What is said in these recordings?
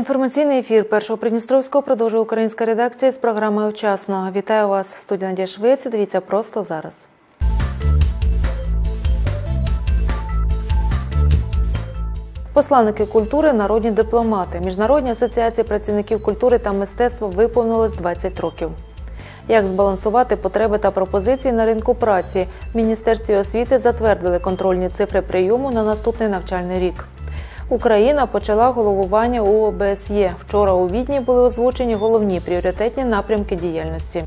Інформаційний ефір першого Придністровського продовжує українська редакція з програмою «Вчасно». Вітаю вас в студії Надія Швець. Дивіться просто зараз. Посланники культури, народні дипломати. Міжнародній асоціації працівників культури та мистецтва виповнилось 20 років. Як збалансувати потреби та пропозиції на ринку праці? В Міністерстві освіти затвердили контрольні цифри прийому на наступний навчальний рік. Україна почала головування у ОБСЄ. Вчора у Відні були озвучені головні пріоритетні напрямки діяльності.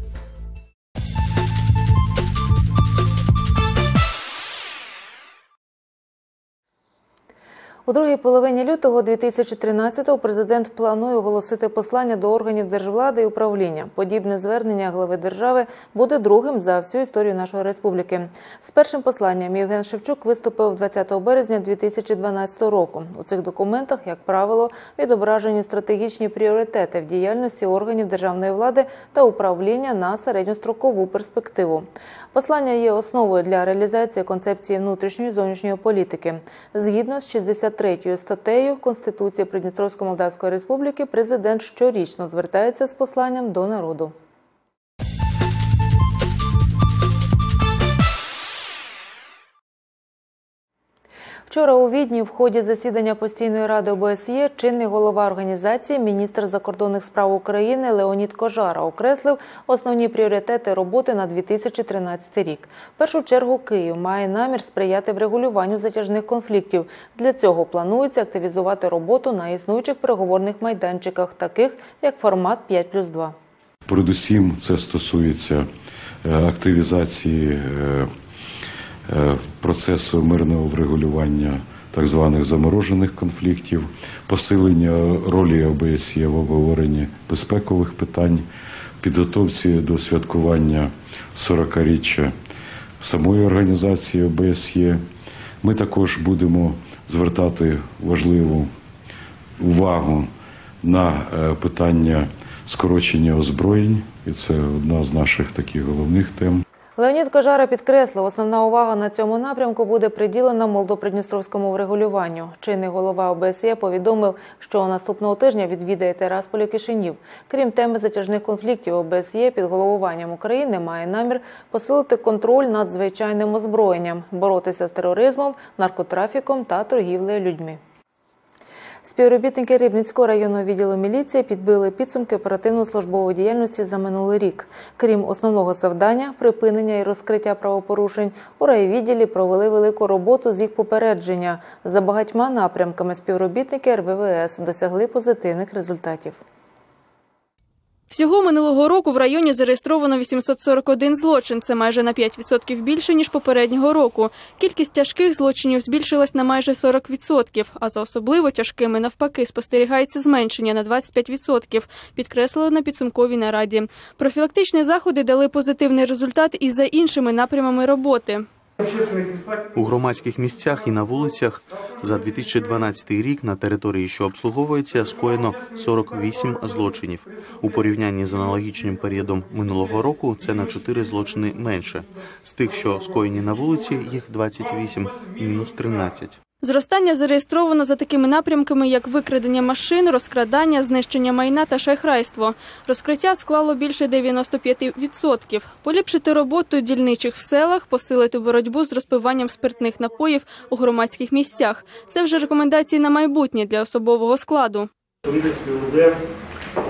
У другій половині лютого 2013-го президент планує оголосити послання до органів держвлади і управління. Подібне звернення глави держави буде другим за всю історію нашої республіки. З першим посланням Євген Шевчук виступив 20 березня 2012 року. У цих документах, як правило, відображені стратегічні пріоритети в діяльності органів державної влади та управління на середньострокову перспективу. Послання є основою для реалізації концепції внутрішньої зовнішньої політики. Згідно з 60 63 статтею Конституції Придністровсько-Молдавської Республіки президент щорічно звертається з посланням до народу. Вчора у Відні в ході засідання постійної ради ОБСЄ чинний голова організації, міністр закордонних справ України Леонід Кожара окреслив основні пріоритети роботи на 2013 рік. В першу чергу Київ має намір сприяти врегулюванню затяжних конфліктів. Для цього планується активізувати роботу на існуючих переговорних майданчиках, таких як формат 5 плюс 2. Передусім, це стосується е, активізації е, процесу мирного врегулювання так званих заморожених конфліктів, посилення ролі ОБСЄ в обговоренні безпекових питань, підготовці до святкування 40-річчя самої організації ОБСЄ. Ми також будемо звертати важливу увагу на е, питання скорочення озброєнь, і це одна з наших таких головних тем. Леонід Кожара підкреслив, основна увага на цьому напрямку буде приділена молдопридністровському врегулюванню. Чинний голова ОБСЄ повідомив, що наступного тижня відвідає Терасполь Кишинів. Крім теми затяжних конфліктів, ОБСЄ під головуванням України має намір посилити контроль над звичайним озброєнням, боротися з тероризмом, наркотрафіком та торгівлею людьми. Співробітники Рибницького районного відділу міліції підбили підсумки оперативно-службової діяльності за минулий рік. Крім основного завдання, припинення і розкриття правопорушень, у райвідділі провели велику роботу з їх попередження. За багатьма напрямками співробітники РВВС досягли позитивних результатів. Всього минулого року в районі зареєстровано 841 злочин. Це майже на 5% більше ніж попереднього року. Кількість тяжких злочинів збільшилась на майже 40%, а за особливо тяжкими навпаки спостерігається зменшення на 25%, підкреслили на підсумковій нараді. Профілактичні заходи дали позитивний результат і за іншими напрямами роботи. У громадських місцях і на вулицях за 2012 рік на території, що обслуговується, скоєно 48 злочинів. У порівнянні з аналогічним періодом минулого року це на 4 злочини менше. З тих, що скоєні на вулиці, їх 28, мінус 13. Зростання зареєстровано за такими напрямками, як викрадення машин, розкрадання, знищення майна та шахрайство. Розкриття склало більше 95%. Поліпшити роботу дільничих в селах, посилити боротьбу з розпиванням спиртних напоїв у громадських місцях. Це вже рекомендації на майбутнє для особового складу.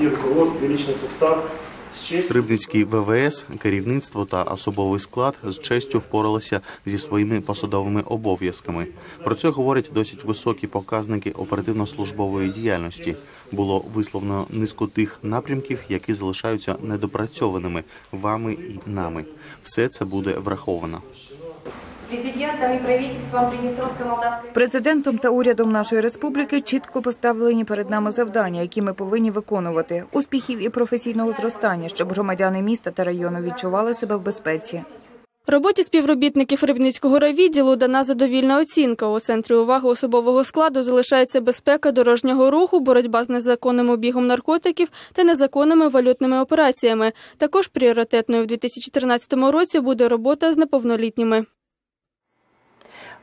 руководство, і лічний состав Рибницький ВВС, керівництво та особовий склад з честю впоралися зі своїми посадовими обов'язками. Про це говорять досить високі показники оперативно-службової діяльності. Було висловлено низку тих напрямків, які залишаються недопрацьованими вами і нами. Все це буде враховано. Президентом і правительством Придністровської Молдавської президентом та урядом нашої республіки чітко поставлені перед нами завдання, які ми повинні виконувати успіхів і професійного зростання, щоб громадяни міста та району відчували себе в безпеці. Роботі співробітників Рибницького райвідділу дана задовільна оцінка. У центрі уваги особового складу залишається безпека дорожнього руху, боротьба з незаконним обігом наркотиків та незаконними валютними операціями. Також пріоритетною в 2013 році буде робота з неповнолітніми.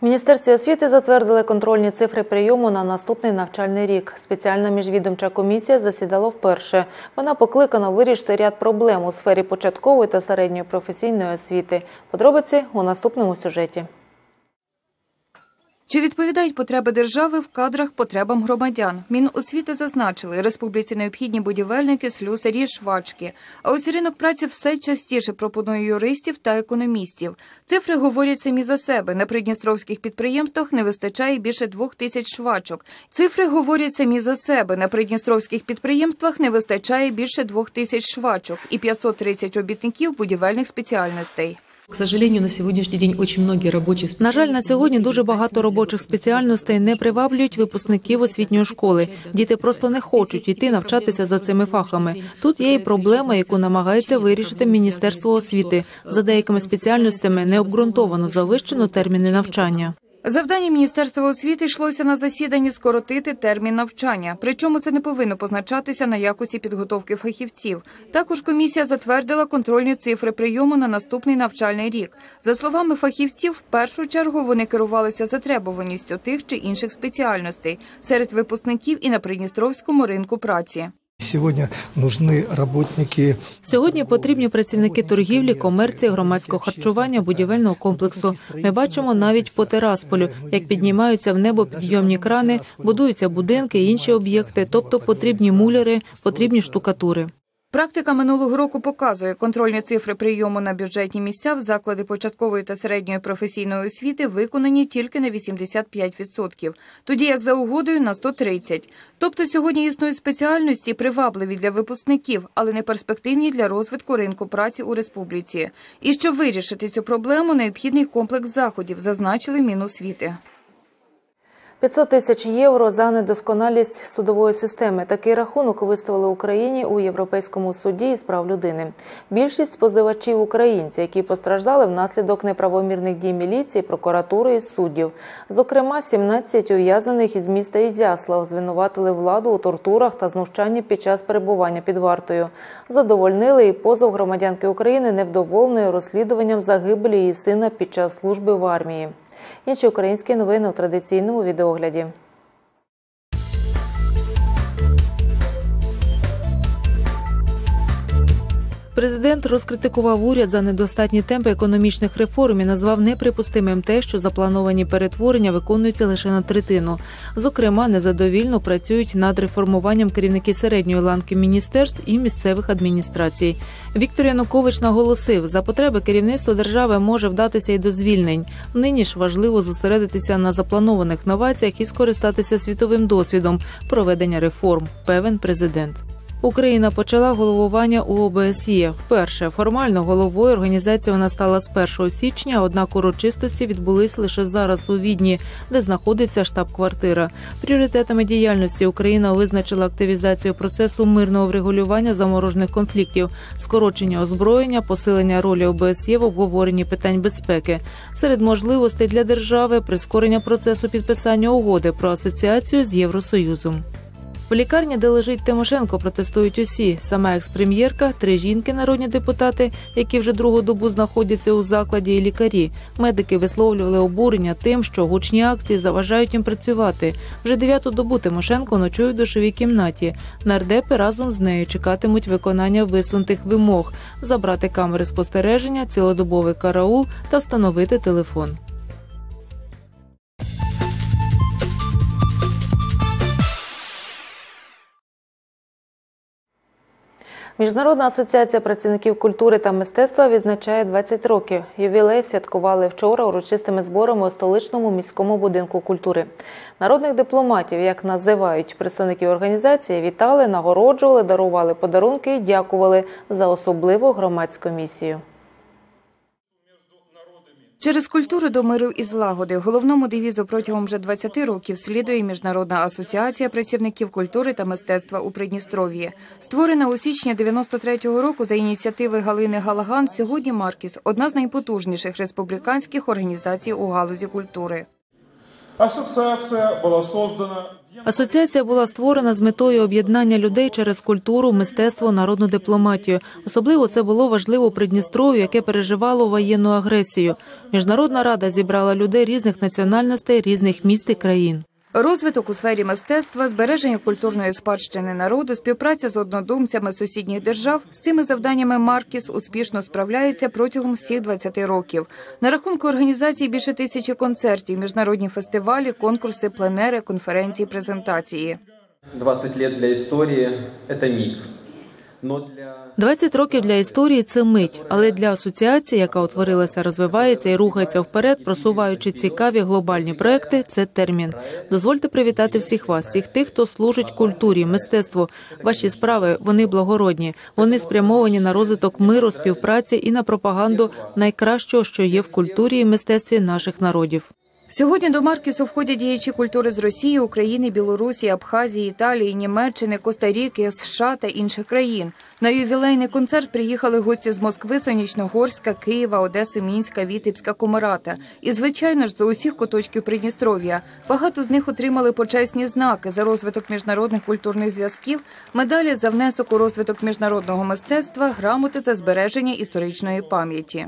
Міністерстві освіти затвердили контрольні цифри прийому на наступний навчальний рік. Спеціальна міжвідомча комісія засідала вперше. Вона покликана вирішити ряд проблем у сфері початкової та середньої професійної освіти. Подробиці у наступному сюжеті. Чи відповідають потреби держави в кадрах потребам громадян? Міносвіти зазначили, республіці необхідні будівельники, слюсарі, швачки. А ось ринок праці все частіше пропонує юристів та економістів. Цифри говорять самі за себе. На придністровських підприємствах не вистачає більше двох тисяч швачок. Цифри говорять самі за себе. На придністровських підприємствах не вистачає більше двох тисяч швачок і 530 робітників будівельних спеціальностей. К сожалению, на сегодняшний день очень многие рабочие На жаль, на сьогодні дуже багато робочих спеціальностей не приваблюють випускників освітньої школи. Діти просто не хочуть йти навчатися за цими фахами. Тут є і проблема, яку намагається вирішити Міністерство освіти. За деякими спеціальностями необґрунтовано завищено терміни навчання. Завдання Міністерства освіти йшлося на засіданні скоротити термін навчання. Причому це не повинно позначатися на якості підготовки фахівців. Також комісія затвердила контрольні цифри прийому на наступний навчальний рік. За словами фахівців, в першу чергу вони керувалися затребуваністю тих чи інших спеціальностей серед випускників і на придністровському ринку праці. Сегодня нужны работники Сьогодні потрібні працівники торгівлі, комерції, громадського харчування, будівельного комплексу. Ми бачимо навіть по Терасполю, як піднімаються в небо підйомні крани, будуються будинки, інші об'єкти, тобто потрібні муляри, потрібні штукатури. Практика минулого року показує, контрольні цифри прийому на бюджетні місця в заклади початкової та середньої професійної освіти виконані тільки на 85%, тоді як за угодою на 130%. Тобто сьогодні існують спеціальності привабливі для випускників, але не перспективні для розвитку ринку праці у республіці. І щоб вирішити цю проблему, необхідний комплекс заходів, зазначили Міносвіти. 500 тисяч євро за недосконалість судової системи. Такий рахунок виставили Україні у Європейському суді із прав людини. Більшість позивачів українці, які постраждали внаслідок неправомірних дій міліції, прокуратури і суддів. Зокрема, 17 ув'язнених із міста Ізяслав звинуватили владу у тортурах та знущанні під час перебування під вартою. Задовольнили і позов громадянки України невдоволеною розслідуванням загибелі її сина під час служби в армії. Інші українські новини у традиційному відеогляді. Президент розкритикував уряд за недостатні темпи економічних реформ і назвав неприпустимим те, що заплановані перетворення виконуються лише на третину. Зокрема, незадовільно працюють над реформуванням керівники середньої ланки міністерств і місцевих адміністрацій. Віктор Янукович наголосив, за потреби керівництво держави може вдатися й до звільнень. Нині ж важливо зосередитися на запланованих новаціях і скористатися світовим досвідом проведення реформ. Певен президент. Україна почала головування у ОБСЄ. Вперше формально головою організації вона стала з 1 січня, однак урочистості відбулись лише зараз у Відні, де знаходиться штаб-квартира. Пріоритетами діяльності Україна визначила активізацію процесу мирного врегулювання заморожених конфліктів, скорочення озброєння, посилення ролі ОБСЄ в обговоренні питань безпеки. Серед можливостей для держави прискорення процесу підписання угоди про асоціацію з Євросоюзом. В лікарні, де лежить Тимошенко, протестують усі. Сама експрем'єрка, три жінки, народні депутати, які вже другу добу знаходяться у закладі, і лікарі. Медики висловлювали обурення тим, що гучні акції заважають їм працювати. Вже дев'яту добу Тимошенко ночує в душовій кімнаті. Нардепи разом з нею чекатимуть виконання висунутих вимог, забрати камери спостереження, цілодобовий караул та встановити телефон. Міжнародна асоціація працівників культури та мистецтва відзначає 20 років. Ювілей святкували вчора урочистими зборами у столичному міському будинку культури. Народних дипломатів, як називають представників організації, вітали, нагороджували, дарували подарунки і дякували за особливу громадську місію. Через культуру до миру і злагоди головному девізу протягом вже 20 років слідує Міжнародна асоціація працівників культури та мистецтва у Придністров'ї. Створена у січні 93-го року за ініціативи Галини Галаган, сьогодні Маркіс – одна з найпотужніших республіканських організацій у галузі культури. Ассоциация была создана Асоціація була створена з метою об'єднання людей через культуру, мистецтво, народну дипломатію. Особливо це було важливо Придністров'ю, яке переживало воєнну агресію. Міжнародна рада зібрала людей різних національностей, різних міст і країн. Розвиток у сфері мистецтва, збереження культурної спадщини народу, співпраця з однодумцями сусідніх держав з цими завданнями Маркіс успішно справляється протягом всіх 20 років. На рахунку організації більше тисячі концертів, міжнародні фестивалі, конкурси, пленери, конференції, презентації. 20 лет для истории – это миг. Но для 20 років для історії це мить, але для асоціації, яка утворилася, розвивається і рухається вперед, просуваючи цікаві глобальні проекти, це термін. Дозвольте привітати всіх вас, всіх тих, хто служить культурі, мистецтву. Ваші справи вони благородні. Вони спрямовані на розвиток миру, співпраці і на пропаганду найкращого, що є в культурі і мистецтві наших народів. Сьогодні до Маркісу входять діячі культури з Росії, України, Білорусі, Абхазії, Італії, Німеччини, Коста-Ріки, США та інших країн. На ювілейний концерт приїхали гості з Москви, Сонячногорська, Києва, Одеси, Мінська, Вітебська, Комарата. І, звичайно ж, з усіх куточків Придністров'я. Багато з них отримали почесні знаки за розвиток міжнародних культурних зв'язків, медалі за внесок у розвиток міжнародного мистецтва, грамоти за збереження історичної пам'яті.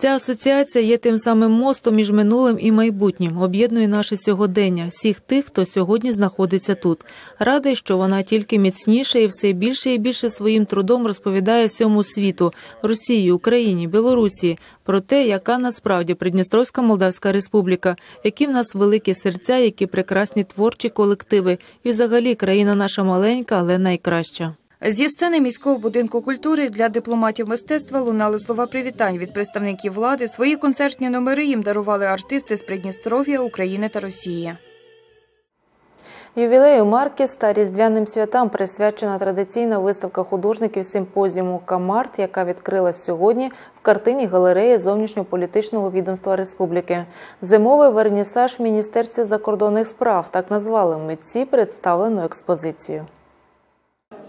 Ця асоціація є тим самим мостом між минулим і майбутнім, об'єднує наше сьогодення, всіх тих, хто сьогодні знаходиться тут. Радий, що вона тільки міцніше і все більше і більше своїм трудом розповідає всьому світу Росії, Україні, Білорусі про те, яка насправді Придністровська Молдавська Республіка, які в нас великі серця, які прекрасні творчі колективи, і взагалі країна наша маленька, але найкраща. Зі сцени міського будинку культури для дипломатів мистецтва лунали слова привітань від представників влади. Свої концертні номери їм дарували артисти з Придністров'я, України та Росії. Ювілею Маркіс та різдвяним святам присвячена традиційна виставка художників симпозіуму Камарт, яка відкрилась сьогодні в картині галереї зовнішньополітичного відомства республіки. Зимовий вернісаж в міністерстві закордонних справ так назвали митці представлену експозицію.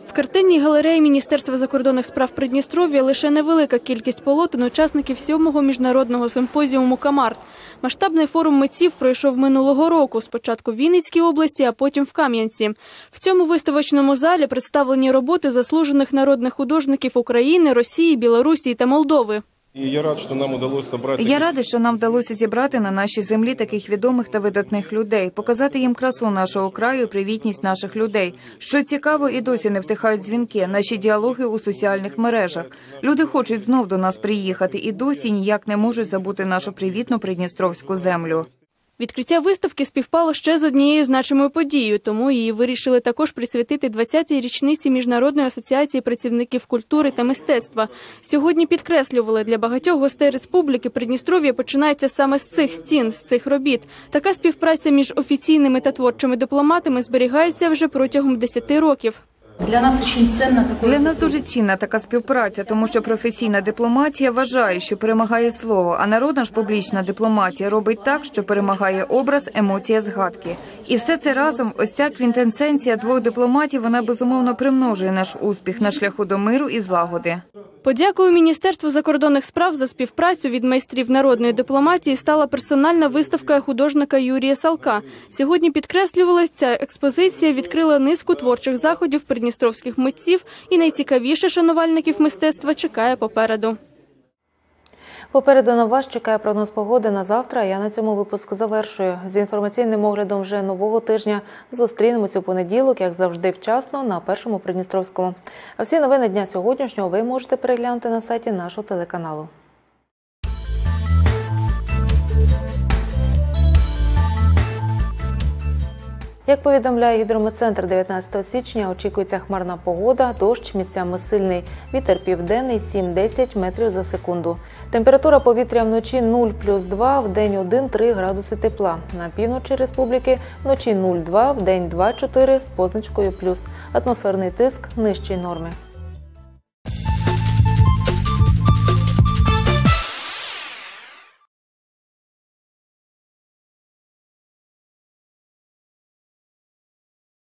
В картинній галереї Міністерства закордонних справ Придністров'я лише невелика кількість полотен учасників сьомого міжнародного симпозіуму Камарт. Масштабний форум митців пройшов минулого року, спочатку в Вінницькій області, а потім в Кам'янці. В цьому виставочному залі представлені роботи заслужених народних художників України, Росії, Білорусі та Молдови. Я рад, що нам удалося собрать... Я радий, що нам вдалося зібрати на нашій землі таких відомих та видатних людей, показати їм красу нашого краю, привітність наших людей. Що цікаво, і досі не втихають дзвінки, наші діалоги у соціальних мережах. Люди хочуть знов до нас приїхати і досі ніяк не можуть забути нашу привітну придністровську землю. Відкриття виставки співпало ще з однією значимою подією, тому її вирішили також присвятити 20-й річниці Міжнародної асоціації працівників культури та мистецтва. Сьогодні підкреслювали, для багатьох гостей республіки Придністров'я починається саме з цих стін, з цих робіт. Така співпраця між офіційними та творчими дипломатами зберігається вже протягом 10 років. Для нас дуже цінна така Для нас дуже цінна така співпраця, тому що професійна дипломатія вважає, що перемагає слово, а народна ж публічна дипломатія робить так, що перемагає образ, емоція, згадки. І все це разом, ось ця квінтенсенція двох дипломатів, вона безумовно примножує наш успіх на шляху до миру і злагоди. Подякою Міністерству закордонних справ за співпрацю від майстрів народної дипломатії стала персональна виставка художника Юрія Салка. Сьогодні підкреслювали, ця експозиція відкрила низку творчих заходів придністровських митців і найцікавіше шанувальників мистецтва чекає попереду. Попереду на вас чекає прогноз погоди на завтра. Я на цьому випуску завершую. З інформаційним оглядом вже нового тижня зустрінемось у понеділок, як завжди, вчасно на першому Придністровському. А всі новини дня сьогоднішнього ви можете переглянути на сайті нашого телеканалу. Як повідомляє гідрометцентр 19 січня, очікується хмарна погода, дощ місцями сильний, вітер південний 7-10 метрів за секунду. Температура повітря вночі 0 плюс 2, в день 1-3 градуси тепла. На півночі республіки вночі 0,2, в день 2-4 з позначкою плюс. Атмосферний тиск нижчий норми.